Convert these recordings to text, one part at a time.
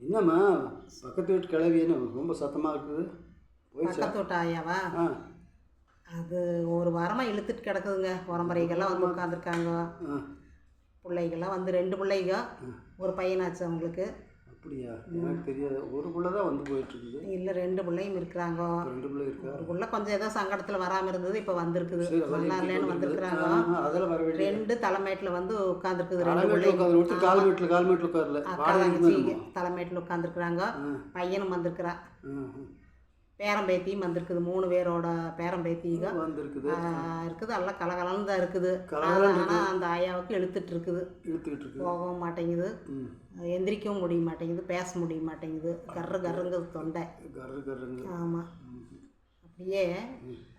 என்னம்மா பக்கத்து வீட்டு கிளவி என்ன ரொம்ப சத்தமாக இருக்குது? பக்கத்து விட்ட ஆயாவா? ஆ. அது ஒரு வாரமாக இழுத்துட்டு கிடக்குதுங்க. உரம்பரைகள்லாம் வந்து உட்காந்துருக்காங்க பிள்ளைகள்லாம் வந்து ரெண்டு பிள்ளைங்க. ஒரு பையனாச்சு அவங்களுக்கு. அப்படியா? எனக்கு தெரியாது. ஒரு பிள்ளை தான் வந்து போயிட்டுருக்குது. இல்லை ரெண்டு பிள்ளையும் இருக்கிறாங்க. ரெண்டு பிள்ளை இருக்கா? ஒரு பிள்ளை கொஞ்சம் ஏதோ சங்கடத்தில் வராமல் இருந்தது இப்போ வந்திருக்குது. இல்லைன்னு வந்திருக்கிறாங்க. அதெல்லாம் வர ரெண்டு தலைமேட்டில் வந்து உட்காந்துருக்குது ரெண்டு விட்டு கால் வீட்டில் கால் வீட்டில் உட்காரல. அக்கா தங்கச்சி உட்காந்துருக்குறாங்க பையனும் வந்திருக்கிறா. பேரம்பேத்தியும் வந்திருக்குது. மூணு பேரோட பேரம்பேத்திங்க. வந்திருக்குது. இருக்குது. எல்லாம் கலகலன்னு தான் இருக்குது. ஆனால் அந்த ஆயாவுக்கு இழுத்துட்டு இருக்குது இழுத்துக்கிட்டு இருக்குது. போகவும் மாட்டேங்குது. எந்திரிக்கவும் முடிய மாட்டேங்குது. பேச முடிய மாட்டேங்குது. கர்ரு கர்ருங்குது தொண்டை. கரு கருங்க ஆமாம் அப்படியே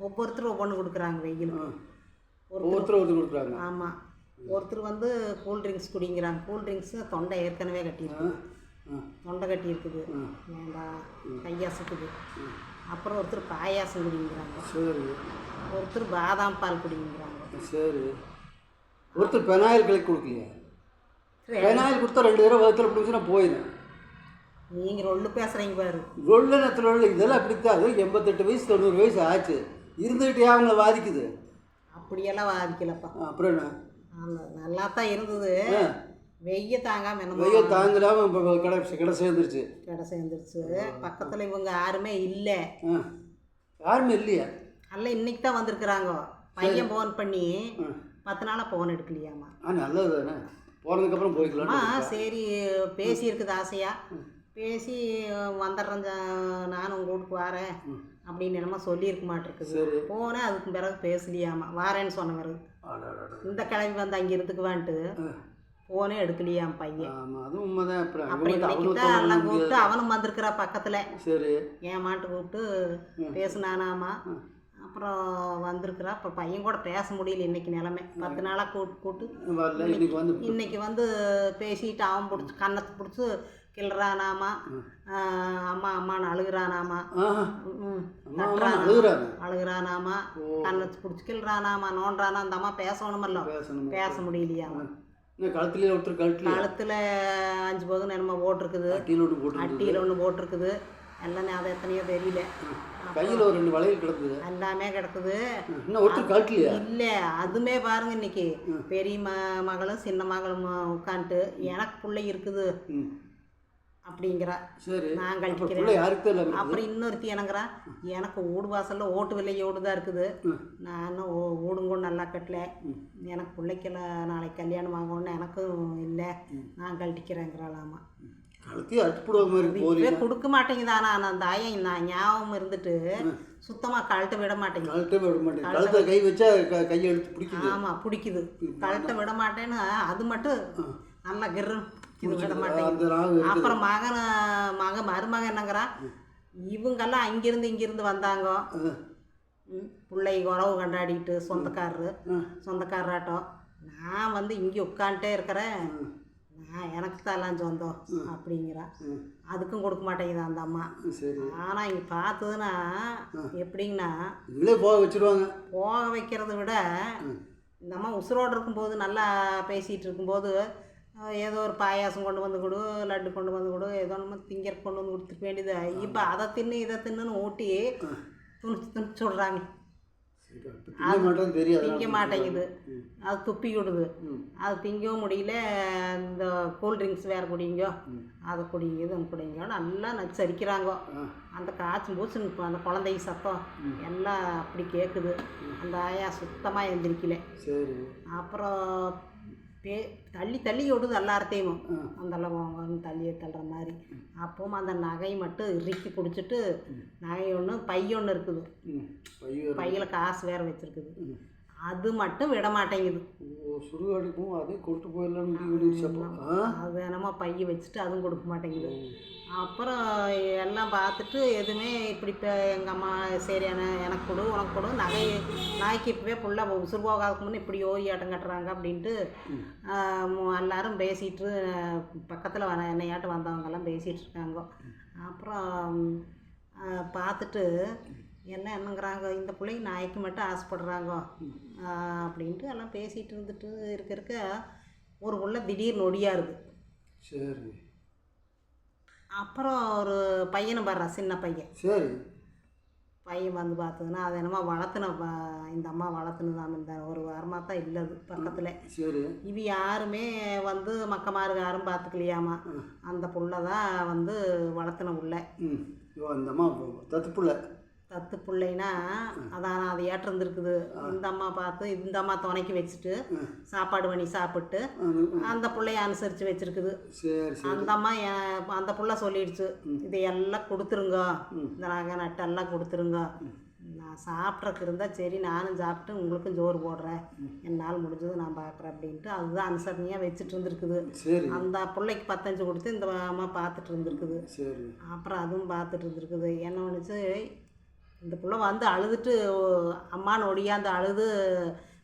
ஒவ்வொருத்தரும் ஒவ்வொன்று கொடுக்குறாங்க வெயில் ஒவ்வொருத்தரும் ஒருத்தர் கொடுக்குறாங்க. ஆமாம் ஒருத்தர் வந்து கூல் ட்ரிங்க்ஸ் குடிங்கிறாங்க. கூல் ட்ரிங்க்ஸு தொண்டை ஏற்கனவே கட்டியிருக்கு. தொண்டை கட்டி இருக்குது. வேண்டாம் கையாசுக்குது அப்புறம் ஒருத்தர் பாயாசம் குடிங்கிறாங்க சரி. ஒருத்தர் பாதாம் பால் குடிங்கிறாங்க. சரி. ஒருத்தர் பெனாயில் கிளக்கி கொடுக்கலையா. பெனாயில் கொடுத்தா ரெண்டு தடவை வகுத்தில் பிடிச்சி நான் போயிடுறேன். நீங்கள் ரொல்லு பேசுகிறீங்க பாரு. நேரத்தில் ரொள்ள இதெல்லாம் அப்படித்தான். அது எண்பத்தெட்டு வயசு தொண்ணூறு வயசு ஆச்சு. இருந்துகிட்டே அவங்கள பாதிக்குது அப்படியெல்லாம் பாதிக்கலப்பா அப்புறம் என்ன? நல்லா தான் இருந்தது. வெய்ய தாங்காம என்னமோ வெய்ய தாங்கலாம இப்போ கடை கடை சேர்ந்துருச்சு. கடை சேர்ந்துருச்சு. பக்கத்தில் இவங்க யாருமே இல்லை. ஆ. யாருமே இல்லையா? அல்ல இன்னைக்கு தான் வந்திருக்கிறாங்க. பையன் ஃபோன் பண்ணி பத்து நாளாக ஃபோன் எடுக்கலையாமா? ஆ நல்லது தானே. போனதுக்கப்புறம் போய்க்கலாம் அம்மா சரி. பேசியிருக்குது ஆசையா? பேசி வந்துடுறேன் நானும் உங்கள் வீட்டுக்கு வரேன் அப்படின்னு என்னமோ சொல்லியிருக்க மாட்டிருக்குது. போனேன் அதுக்கு பிறகு பேசலையாமா? வாரேன்னு சொன்ன பிறகு. இந்த கிளம்பி வந்து அங்கே இருந்துக்குவான்ட்டு. ஃபோனே எடுக்கலையாம் பையன். ஆமாம் அதுவும் உண்மைதான். இவங்க இன்னைக்கு எல்லாம் கூப்பிட்டு அவனும் வந்திருக்கிறா பக்கத்தில். சரி. என் மாட்டு கூப்பிட்டு பேசுனானாமா. அப்புறம் வந்திருக்கிறா. இப்போ பையன் கூட பேச முடியல இன்னைக்கு நிலமை. பத்து நாளாக கூட்டு கூட்டு வரல இன்னைக்கு வந்து இன்னைக்கு வந்து பேசிட்டு அவன் பிடிச்சி கன்னத்தை பிடிச்சி கிள்றானாமா. அம்மா அம்மான்னு அழுகுறானாமா. அழுகுறானாமா. கன்னத்தை பிடிச்சி கிள்றானாமா. நோண்டுறானா. அந்த அம்மா பேசணுமல்ல. பேசணும்? பேச முடியலையாமா இன்னும் கழுத்துலேயே ஒருத்தர் கழுத்துலையே கழுத்தில் அஞ்சு போதும் என்னமோ போட்டிருக்குது. அட்டியில் ஒன்று போட்டு அட்டியில் ஒன்று போட்டிருக்குது. எல்லாம் அது எத்தனையோ தெரியல. கையில் ஒரு ரெண்டு வளையல் கிடக்குது எல்லாமே கிடக்குது. இன்னும் ஒருத்தர் கழட்டலையா? இல்லை அதுமே பாருங்க இன்னைக்கு. பெரிய ம மகளும் சின்ன மகளும் உட்காந்துட்டு எனக்கு பிள்ளை இருக்குது. அப்படிங்கிறா. சரி. நான் கழிக்கிறேன் அப்புறம் இன்னொருத்தி எனங்கிறா எனக்கு ஊடு வாசலில் ஓட்டு வில்லையோடு தான் இருக்குது. நானும் ஓ- ஊடும் கூட நல்லா கட்டல. எனக்கு பிள்ளைக்கெல்லாம் நாளைக்கு கல்யாணம் ஆகணும்னு எனக்கும் இல்லை. நான் கழட்டிக்கிறேங்கிறாளாமா கொடுக்க மாட்டேங்குது. ஆனால் அந்த ஆயம் நான் ஞாபகம் இருந்துட்டு சுத்தமாக கழட்ட விட மாட்டேங்குது. கழுத்தே விட மாட்டேன் கழுத்தை கை வச்சா கையை எடுத்து பிடிக்குது. ஆமாம் பிடிக்குது. கழட்ட விட மாட்டேன்னு அது மட்டும் நல்லா கிர்ரு விட மாட்டேங்குது. அப்புறம் மகன் மகன் மருமகன் என்னங்கிறான் இவங்கெல்லாம் அங்கிருந்து இங்கிருந்து வந்தாங்க. பிள்ளை உறவு கொண்டாடிட்டு சொந்தக்காரரு. சொந்தக்காரராட்டம். நான் வந்து இங்கே உட்காந்துட்டே இருக்கிறேன். நான் எனக்கு தான் எல்லாம் சொந்தம் அப்படிங்கிறா. அதுக்கும் கொடுக்க மாட்டேங்குது அந்த அம்மா. ஆனால் இங்கே பார்த்ததுன்னா எப்படிங்கன்னா இவங்களே போக வச்சிருவாங்க. போக வைக்கிறத விட இந்த அம்மா உசுரோடு இருக்கும்போது நல்லா பேசிகிட்டு இருக்கும்போது ஏதோ ஒரு பாயாசம் கொண்டு வந்து கொடு லட்டு கொண்டு வந்து கொடு ஏதோ நம்ம திங்கர் கொண்டு வந்து கொடுத்துக்க வேண்டியது. இப்போ அதை தின்னு இதை தின்னுன்னு ஊட்டி துணிச்சு துணிச்சு அப்போ திங்க மாட்டேங்குது. அது துப்பி விடுது. அது திங்கவும் முடியல. இந்த கூல் ட்ரிங்க்ஸ் வேறு குடிங்க. அதை குடிங்க இது குடிங்க. நல்லா நச்சரிக்கிறாங்க. அந்த காய்ச்சும் பூச்சு இப்போ அந்த குழந்தை சத்தம் எல்லாம் அப்படி கேட்குது அந்த ஆயா சுத்தமாக எந்திரிக்கல. அப்புறம் பே தள்ளி தள்ளி விடுது எல்லார்த்தையும். அந்த அவங்க தள்ளியே தள்ளுற மாதிரி. அப்பவும் அந்த நகை மட்டும் இறுக்கி பிடிச்சிட்டு நகை ஒன்று பை ஒன்று இருக்குது. பையில் காசு வேறு வச்சுருக்குது. அது மட்டும் விட மாட்டேங்குது. சுடுகாடுக்கும் அதே கொண்டு போயிடலாம்னு முடிவு பண்ணிடுச்சு அப்போ. அது என்னமோ பைய வச்சுட்டு அதுவும் கொடுக்க மாட்டேங்குது. அப்புறம் எல்லாம் பார்த்துட்டு எதுவுமே இப்படி இப்போ எங்கள் அம்மா சரி என- எனக்கு கொடு உனக்கு கொடு நகை நாய்க்கு இப்போவே ஃபுல்லாக உசுறு போகாதுக்கு முன்னே இப்படி ஓய் ஆட்டம் கட்டுறாங்க அப்படின்ட்டு எல்லாரும் பேசிட்டு பக்கத்தில் வர என்னையாட்டம் வந்தவங்கெல்லாம் பேசிகிட்டு இருக்காங்க. அப்புறம் பார்த்துட்டு எல்லாம் என்னங்கிறாங்க? இந்த பிள்ளைங்க நாய்க்கு மட்டும் ஆசைப்படுறாங்க? அப்படின்ட்டு எல்லாம் பேசிகிட்டு இருந்துட்டு இருக்க இருக்க ஒரு புள்ள திடீர்னு ஒடியாருது சரி. அப்புறம் ஒரு பையனும் வர்றான் சின்ன பையன். சரி. பையன் வந்து பார்த்ததுன்னா அது என்னமோ வளர்த்துன இந்த அம்மா வளர்த்துனதாம் இந்த ஒரு வாரமாக தான் இல்லை பக்கத்தில். சரி. இவ யாருமே வந்து மக்கமாரு யாரும் பார்த்துக்கலையாமா? அந்த புள்ள தான் வந்து வளர்த்துன அந்த அம்மா தத்து புள்ள. தத்து பிள்ளைனா அதான் அது ஏற்றிருந்துருக்குது. இந்த அம்மா பார்த்து இந்த அம்மா துணைக்கி வச்சுட்டு சாப்பாடு பண்ணி சாப்பிட்டு அந்த பிள்ளைய அனுசரித்து வச்சிருக்குது. சரி சரி. அந்த அம்மா என் அந்த புள்ள சொல்லிடுச்சு இதை எல்லாம் கொடுத்துருங்க. இந்த நகை நட்டெல்லாம் கொடுத்துருங்க நான் சாப்பிட்றக்கு இருந்தால் சரி நானும் சாப்பிட்டு உங்களுக்கும் சோறு போடுறேன். என்னால் முடிஞ்சது நான் பார்க்குறேன் அப்படின்ட்டு அதுதான் அனுசரணையாக வச்சுட்டு இருந்திருக்குது. அந்த பிள்ளைக்கு பத்தஞ்சு கொடுத்து இந்த அம்மா பார்த்துட்டு இருந்திருக்குது. அப்புறம் அதுவும் பார்த்துட்டு இருந்திருக்குது. என்ன பண்ணுச்சு இந்த புள்ள வந்து அழுதுட்டு அம்மான்னு ஒடியாந்து அழுது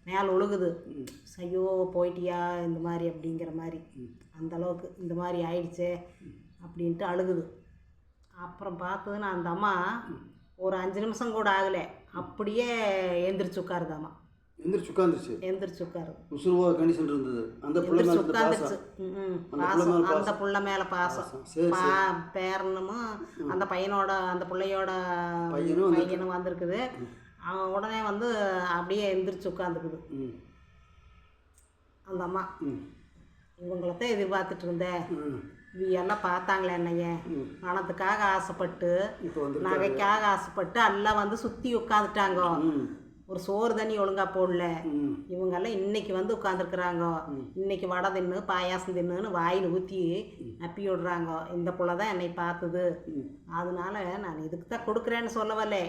மேலே ஒழுகுது. ஐயோ போயிட்டியா இந்த மாதிரி அப்படிங்கிற மாதிரி. அந்த அளவுக்கு இந்த மாதிரி ஆயிடுச்சே அப்படின்ட்டு அழுகுது. அப்புறம் பார்த்ததுன்னா அந்த அம்மா ஒரு அஞ்சு நிமிஷம் கூட ஆகலை. அப்படியே எந்திரிச்சு உட்காருது அம்மா எந்திரிச்சு உட்காந்துருச்சு. எந்திரிச்சு உட்காருது. உசுருவா கண்டிஷன் இருந்தது. அந்த புள்ள உட்காந்துருச்சு. பாசம் அந்த புள்ள மேலே பாசம். பாசம். சரி பா பேரனும் அந்த பையனோட அந்த பிள்ளையோட பையனும் வந்து- பையனும் வந்திருக்குது. அவன் உடனே வந்து அப்படியே எந்திரிச்சு உட்காந்துக்குது. ம். அந்த அம்மா இவங்களத்தான் எதிர்பார்த்துட்டு இருந்தேன் எல்லாம் பார்த்தாங்களே என்னைய. பணத்துக்காக ஆசைப்பட்டு நகைக்காக ஆசைப்பட்டு எல்லாம் வந்து சுற்றி உட்காந்துட்டாங்க. ஒரு சோறு தண்ணி ஒழுங்கா போடல. இவங்கெல்லாம் இன்னைக்கு வந்து உட்காந்துருக்குறாங்க இன்னைக்கு வடை தின்னு பாயாசம் தின்னுன்னு வாயில் ஊற்றி நப்பி விடுறாங்க. இந்த புள்ள தான் என்னை பார்த்தது. அதனால நான் இதுக்கு தான் கொடுக்குறேன்னு சொல்லவல்லே.